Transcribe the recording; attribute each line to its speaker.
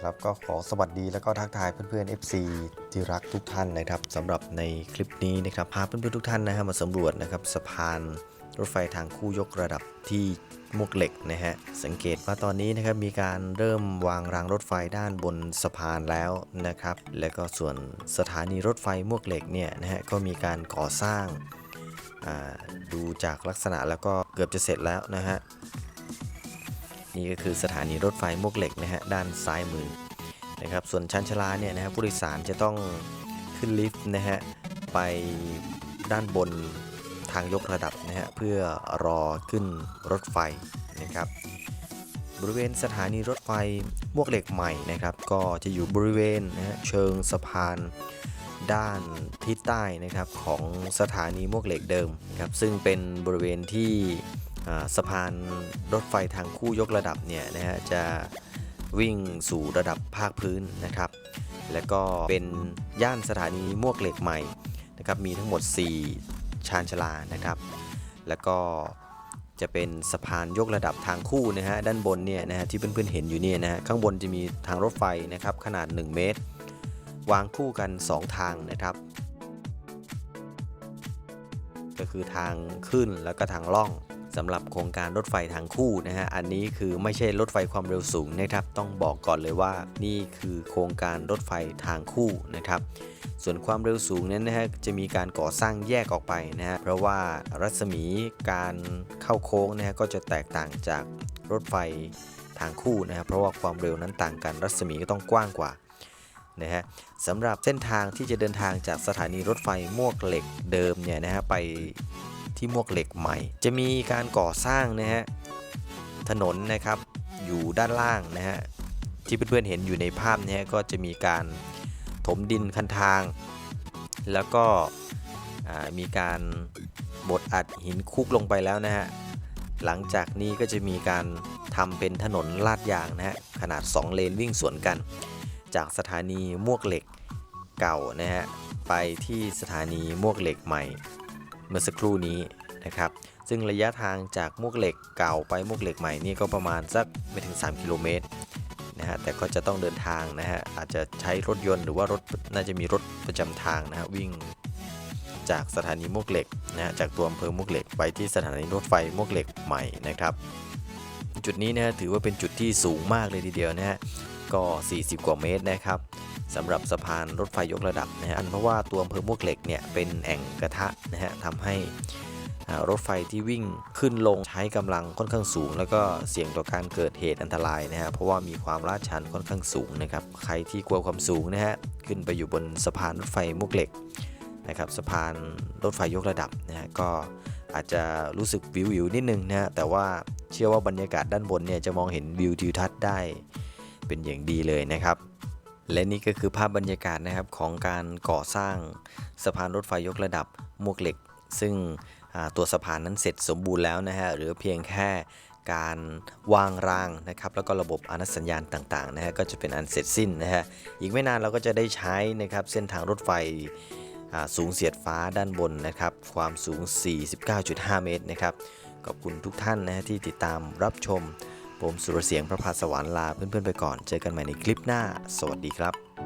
Speaker 1: ครับก็ขอสวัสดีแล้วก็ทักทายเพื่อนๆ FC ที่รักทุกท่านนะครับสำหรับในคลิปนี้นะครับพาเพื่อนๆทุกท่านนะฮะมาสำรวจนะครับสะพานรถไฟทางคู่ยกระดับที่มวกเหล็กนะฮะสังเกตว่าตอนนี้นะครับมีการเริ่มวางรางรถไฟด้านบนสะพานแล้วนะครับแล้วก็ส่วนสถานีรถไฟมวกเหล็กเนี่ยนะฮะก็มีการก่อสร้างดูจากลักษณะแล้วก็เกือบจะเสร็จแล้วนะฮะ นี่ก็คือสถานีรถไฟมวกเหล็กนะฮะด้านซ้ายมือนะครับส่วนชั้นชลาเนี่ยนะฮะผู้โดยสารจะต้องขึ้นลิฟต์นะฮะไปด้านบนทางยกระดับนะฮะเพื่อรอขึ้นรถไฟนะครับบริเวณสถานีรถไฟมวกเหล็กใหม่นะครับ ก็จะอยู่บริเวณนะฮะเชิงสะพานด้านทิศใต้นะครับของสถานีมวกเหล็กเดิมครับซึ่งเป็นบริเวณที่ สะพานรถไฟทางคู่ยกระดับเนี่ยนะฮะจะวิ่งสู่ระดับภาคพื้นนะครับ แล้วก็เป็นย่านสถานีมวกเหล็กใหม่นะครับมีทั้งหมด 4 ชานชลานะครับ แล้วก็จะเป็นสะพานยกระดับทางคู่นะฮะด้านบนเนี่ยนะฮะที่เพื่อนๆเห็นอยู่เนี่ยนะฮะข้างบนจะมีทางรถไฟนะครับขนาด 1 เมตร วางคู่กัน 2 ทางนะครับ ก็คือทางขึ้นแล้วก็ทางล่อง สำหรับโครงการรถไฟทางคู่นะฮะอันนี้คือไม่ใช่รถไฟความเร็วสูงนะครับ ต้องบอกก่อนเลยว่านี่คือโครงการรถไฟทางคู่นะครับส่วนความเร็วสูงนั้นนะฮะจะมีการก่อสร้างแยกออกไปนะฮะเพราะว่ารัศมีการเข้าโค้งนะฮะก็จะแตกต่างจากรถไฟทางคู่นะฮะเพราะว่าความเร็วนั้นต่างกันรัศมีก็ต้องกว้างกว่านะฮะสำหรับเส้นทางที่จะเดินทางจากสถานีรถไฟมวกเหล็กเดิมเนี่ยนะฮะไป ที่มวกเหล็กใหม่ จะมีการก่อสร้างนะฮะถนนนะครับอยู่ด้านล่างนะฮะที่เพื่อนๆเห็นอยู่ในภาพเนี้ก็จะมีการถมดินคันทาง แล้วก็มีการบดอัดหินคุกลงไปแล้วนะฮะหลังจากนี้ก็จะมีการทำเป็นถนนลาดยางนะฮะขนาด 2 เลนวิ่งสวนกัน จากสถานีมวกเหล็กเก่านะฮะไปที่สถานีมวกเหล็กใหม่ เมื่อสักครู่นี้นะครับ ซึ่งระยะทางจากมวกเหล็กเก่าไปมวกเหล็กใหม่นี่ก็ประมาณสักไม่ถึง 3 กิโลเมตรนะฮะแต่ก็จะต้องเดินทางนะฮะอาจจะใช้รถยนต์หรือว่ารถน่าจะมีรถประจำทางนะฮะวิ่งจากสถานีมวกเหล็กนะฮะจากตัวอำเภอมวกเหล็กไปที่สถานีรถไฟมวกเหล็กใหม่นะครับ จุดนี้นะฮะถือว่าเป็นจุดที่สูงมากเลยทีเดียวนะฮะก็ 40 กว่าเมตรนะครับ สำหรับสะพานรถไฟยกระดับนะฮะอันเพราะว่าตัวอำเภอมวกเหล็กเนี่ยเป็นแอ่งกระทะนะฮะทำให้รถไฟที่วิ่งขึ้นลงใช้กำลังค่อนข้างสูง แล้วก็เสี่ยงต่อการเกิดเหตุอันตรายนะฮะเพราะว่ามีความลาดชันค่อนข้างสูงนะครับใครที่กลัวความสูงนะฮะขึ้นไปอยู่บนสะพานรถไฟมุกเหล็กนะครับสะพานรถไฟยกระดับนะฮะก็อาจจะรู้สึกวิววิวๆนิดนึงนะฮะแต่ว่าเชื่อว่าบรรยากาศด้านบนเนี่ยจะมองเห็นวิวทิวทัศน์ได้เป็นอย่างดีเลยนะครับ และนี่ก็คือภาพบรรยากาศนะครับของการก่อสร้างสะพานรถไฟยกระดับมวกเหล็ก ซึ่งตัวสะพานนั้นเสร็จสมบูรณ์แล้วนะฮะหรือเพียงแค่การวางรางนะครับแล้วก็ระบบอนุสัญญาณต่างๆนะฮะก็จะเป็นอันเสร็จสิ้นนะฮะอีกไม่นานเราก็จะได้ใช้นะครับเส้นทางรถไฟสูงเสียดฟ้าด้านบนนะครับความสูง 49.5 เมตรนะครับขอบคุณทุกท่านนะฮะที่ติดตามรับชม ผมสุรเสียงพระภาสวรรค์ลาเพื่อนๆไปก่อน เจอกันใหม่ในคลิปหน้า สวัสดีครับ